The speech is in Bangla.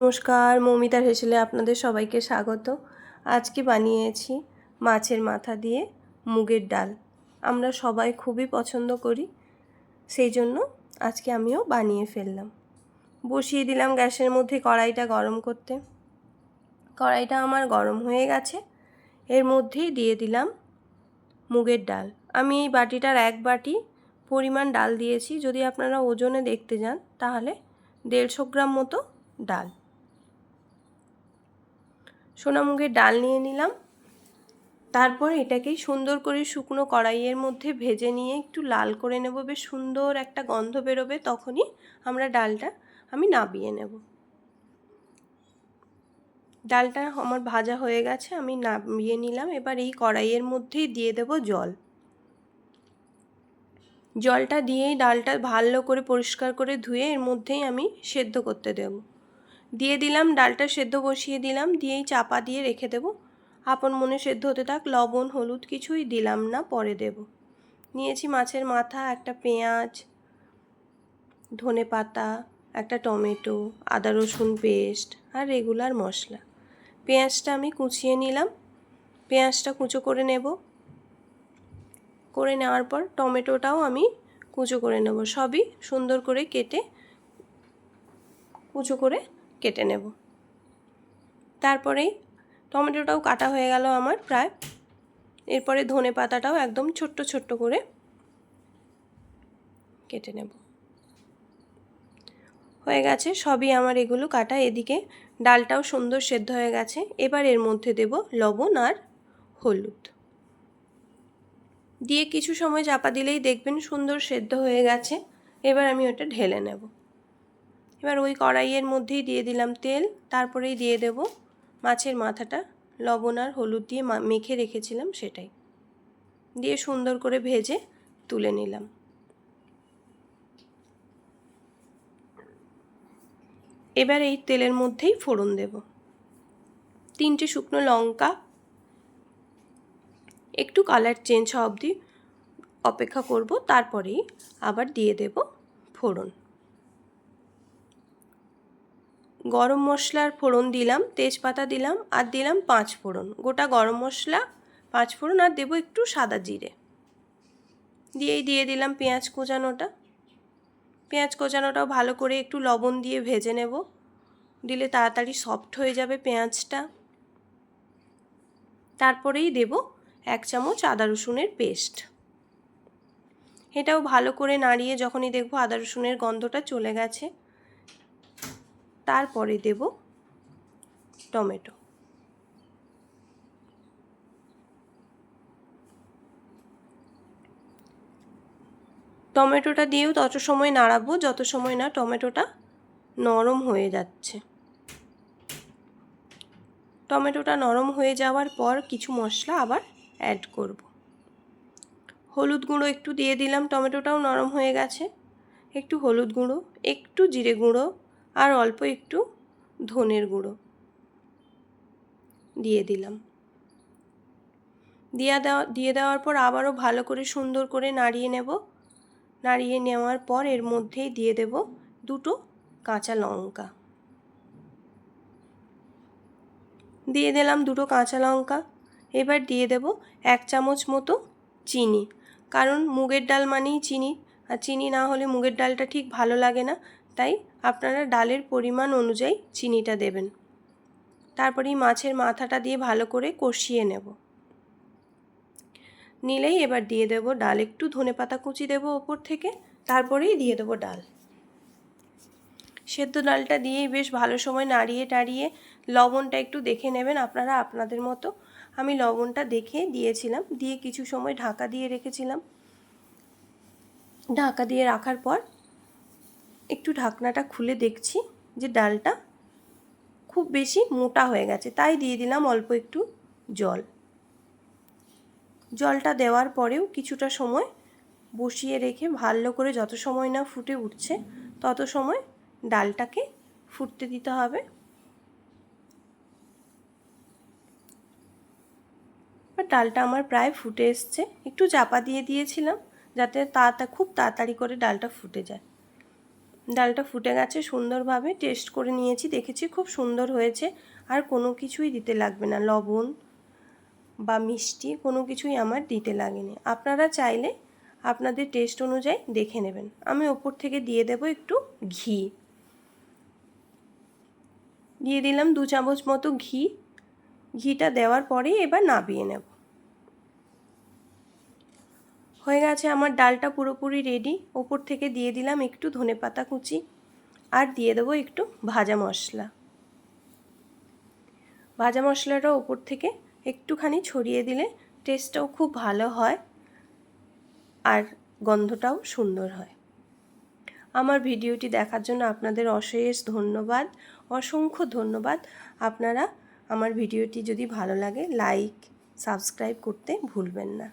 নমস্কার মৌমিতার হেসেলে আপনাদের সবাইকে স্বাগত। আজকে বানিয়েছি মাছের মাথা দিয়ে মুগের ডাল। আমরা সবাই খুবই পছন্দ করি, সেই জন্য আজকে আমিও বানিয়ে ফেললাম। বসিয়ে দিলাম গ্যাসের মধ্যে কড়াইটা গরম করতে। কড়াইটা আমার গরম হয়ে গেছে। এর মধ্যেই দিয়ে দিলাম মুগের ডাল। আমি এই বাটিটার এক বাটি পরিমাণ ডাল দিয়েছি। যদি আপনারা ওজনে দেখতে যান, তাহলে দেড়শো গ্রাম মতো ডাল। সোনামুগের ডাল নিয়ে নিলাম। তারপর এটাকেই সুন্দর করে শুকনো কড়াইয়ের মধ্যে ভেজে নিয়ে একটু লাল করে নেব। বেশ সুন্দর একটা গন্ধ বেরোবে, তখনই আমরা ডালটা আমি নাবিয়ে নেব। ডালটা আমার ভাজা হয়ে গেছে, আমি নাবিয়ে নিলাম। এবার এই কড়াইয়ের মধ্যেই দিয়ে দেব জল। জলটা দিয়েই ডালটা ভালো করে পরিষ্কার করে ধুয়ে এর মধ্যেই আমি সেদ্ধ করতে দেবো। দিয়ে দিলাম, ডালটা সেদ্ধ বসিয়ে দিলাম, দিয়েই চাপা দিয়ে রেখে দেবো। আপন মনে সেদ্ধ হতে থাক, লবণ, হলুদ কিছুই দিলাম না, পরে দেব। নিয়েছি মাছের মাথা, একটা পেঁয়াজ, ধনে পাতা, একটা টমেটো, আদা রসুন পেস্ট আর রেগুলার মশলা। পেঁয়াজটা আমি কুচিয়ে নিলাম। পেঁয়াজটা কুচো করে নেব। করে নেওয়ার পর টমেটোটাও আমি কুচো করে নেব। সবই সুন্দর করে কেটে কুচো করে কেটে নেব। তারপরেই টমেটোটাও কাটা হয়ে গেল আমার প্রায়। এরপরে ধনে পাতাটাও একদম ছোট্ট ছোট্ট করে কেটে নেব। হয়ে গেছে, সবই আমার এগুলো কাটা। এদিকে ডালটাও সুন্দর সেদ্ধ হয়ে গেছে। এবার এর মধ্যে দেব লবণ আর হলুদ। দিয়ে কিছু সময় চাপা দিলেই দেখবেন সুন্দর সেদ্ধ হয়ে গেছে। এবার আমি ওটা ঢেলে নেব। এবার ওই কড়াইয়ের মধ্যেই দিয়ে দিলাম তেল, তারপরেই দিয়ে দেব মাছের মাথাটা। লবণ আর হলুদ দিয়ে মেখে রেখেছিলাম সেটাই। দিয়ে সুন্দর করে ভেজে তুলে নিলাম। এবার এই তেলের মধ্যেই ফোড়ন দেব। তিনটে শুকনো লঙ্কা, একটু কালার চেঞ্জ হওয়া অবধি অপেক্ষা করব, তারপরেই আবার দিয়ে দেব ফোড়ন। গরম মশলার ফোড়ন দিলাম, তেজপাতা দিলাম আর দিলাম পাঁচ ফোড়ন। গোটা গরম মশলা, পাঁচ ফোড়ন আর দেবো একটু সাদা জিরে। দিয়েই দিয়ে দিলাম পেঁয়াজ কোচানোটা। পেঁয়াজ কোচানোটাও ভালো করে একটু লবণ দিয়ে ভেজে নেব। দিলে তাড়াতাড়ি সফট হয়ে যাবে পেঁয়াজটা। তারপরেই দেব এক চামচ আদা রসুনের পেস্ট। এটাও ভালো করে নাড়িয়ে যখনই দেখব আদা রসুনের গন্ধটা চলে গেছে। তারপরে দেব টমেটো। টমেটোটা দিয়েও তত সময় নাড়াবো, যত সময় না টমেটোটা নরম হয়ে যাচ্ছে। টমেটোটা নরম হয়ে যাওয়ার পর কিছু মশলা আবার অ্যাড করব। হলুদ গুঁড়ো একটু দিয়ে দিলাম, টমেটোটাও নরম হয়ে গেছে। একটু হলুদ গুঁড়ো, একটু জিরে গুঁড়ো আর অল্প একটু ধনের গুঁড়ো দিয়ে দিলাম। দিয়ে দেওয়া, দিয়ে দেওয়ার পর আবারও ভালো করে সুন্দর করে নাড়িয়ে নেব। নাড়িয়ে নেওয়ার পর এর মধ্যেই দিয়ে দেব দুটো কাঁচা লঙ্কা। দিয়ে দিলাম দুটো কাঁচা লঙ্কা। এবার দিয়ে দেব এক চামচ মতো চিনি। কারণ মুগের ডাল মানেই চিনি। আর চিনি না হলে মুগের ডালটা ঠিক ভালো লাগে না। তাই আপনারা ডালের পরিমাণ অনুযায়ী চিনিটা দেবেন। তারপরে মাছের মাথাটা দিয়ে ভালো করে কষিয়ে নেব। নিলেই এবার দিয়ে দেব ডাল। একটু ধনে পাতা কুচি দেবো ওপর থেকে, তারপরেই দিয়ে দেবো ডাল। সেদ্ধ ডালটা দিয়েই বেশ ভালো সময় নাড়িয়ে টাড়িয়ে লবণটা একটু দেখে নেবেন আপনারা আপনাদের মতো। আমি লবণটা দেখে দিয়েছিলাম, দিয়ে কিছু সময় ঢাকা দিয়ে রেখেছিলাম। ঢাকা দিয়ে রাখার পর একটু ঢাকনাটা খুলে দেখছি যে ডালটা খুব বেশি মোটা হয়ে গেছে। তাই দিয়ে দিলাম অল্প একটু জল। জলটা দেওয়ার পরেও কিছুটা সময় বসিয়ে রেখে ভালো করে যত সময় না ফুটে উঠছে, তত সময় ডালটাকে ফুটতে দিতে হবে। ডালটা আমার প্রায় ফুটে এসছে। একটু চাপা দিয়ে দিয়েছিলাম যাতে তাড়াতাড়ি খুব তাড়াতাড়ি করে ডালটা ফুটে যায়। ডালটা ফুটে গেছে, সুন্দরভাবে টেস্ট করে নিয়েছি, দেখেছি খুব সুন্দর হয়েছে। আর কোনো কিছুই দিতে লাগবে না, লবণ বা মিষ্টি কোনো কিছুই আমার দিতে লাগেনি। আপনারা চাইলে আপনাদের টেস্ট অনুযায়ী দেখে নেবেন। আমি ওপর থেকে দিয়ে দেব একটু ঘি। দিয়ে দিলাম দু চামচ মতো ঘি। ঘিটা দেওয়ার পরেই এবার নাবিয়ে নেব। হয়ে গেছে, আমার ডালটা পুরোপুরি রেডি ওপর থেকে দিয়ে দিলাম একটু ধনে পাতা কুচি আর দিয়ে দেবো একটু ভাজা মশলা। ভাজা মশলাটা ওপর থেকে একটুখানি ছড়িয়ে দিলে টেস্টটাও খুব ভালো হয় আর গন্ধটাও সুন্দর হয়। আমার ভিডিওটি দেখার জন্য আপনাদের অশেষ ধন্যবাদ। অসংখ্য ধন্যবাদ। আপনারা আমার ভিডিওটি যদি ভালো লাগে লাইক সাবস্ক্রাইব করতে ভুলবেন না।